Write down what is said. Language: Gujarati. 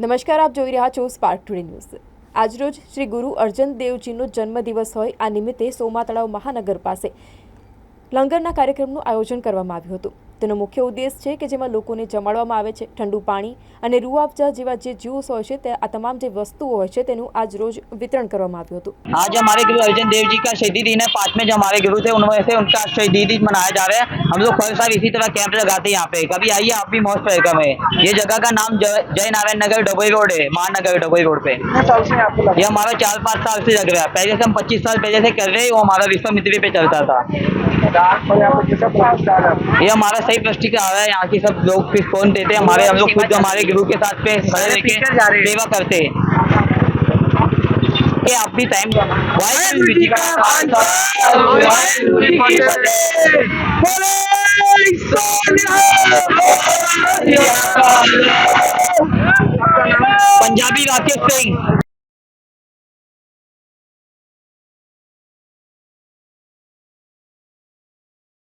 નમસ્કાર આપ જોઈ રહ્યા છો સ્પાર્ક ટુડે ન્યૂઝ આજરોજ શ્રી ગુરુ અર્જન દેવજીનો જન્મદિવસ હોય આ નિમિત્તે સોમા તળાવ મહાનગર પાસે લંગરના કાર્યક્રમનું આયોજન કરવામાં આવ્યું હતું तो मुख्य उद्देश्य छे के जेमा લોકો ને જમાડવામાં આવે છે ઠંડુ પાણી અને રૂવાબચા જેવા જે જ્યુસ હોય છે તે આ તમામ જે વસ્તુ હોય છે તેનું આજ રોજ વિતરણ કરવામાં આવ્યું હતું આજ અમારે ગિરુ અર્જન દેવજી કા શહીદી દિન છે પાંચમે જે અમારે ગિરુ છે ઉનવાસે ઉનકા શહીદી દિન મનાયા જા રહે હમ લોગ ફરોસાથી ઇસી તરહ કેમ્પ લગાતે યહા પે કભી આઈએ આપ ભી મોજ ફેરકામે યે જગ્યા કા નામ જય નાવન નગર ડોબોઈ રોડ હે માન નાગર ડોબોઈ રોડ પે યે અમારો 4-5 સાલ સે લગ રહા હે પહેલે સે 25 સાલ પહેલે સે કર રહે હૈ ઓ અમારો રિશ્તા મિત્રિ પે ચલતા થા બાદ મે આપકો જોસે પહોંચા રહા હૈ યે અમારે ही प्लास्टिक आ रहा है यहाँ के सब लोग फिर फोन देते हैं हमारे हम लोग खुद हमारे ग्रुप के साथ पे खड़े लेके सेवा करते हैं के आप भी टाइम पंजाबी राकेश सिंह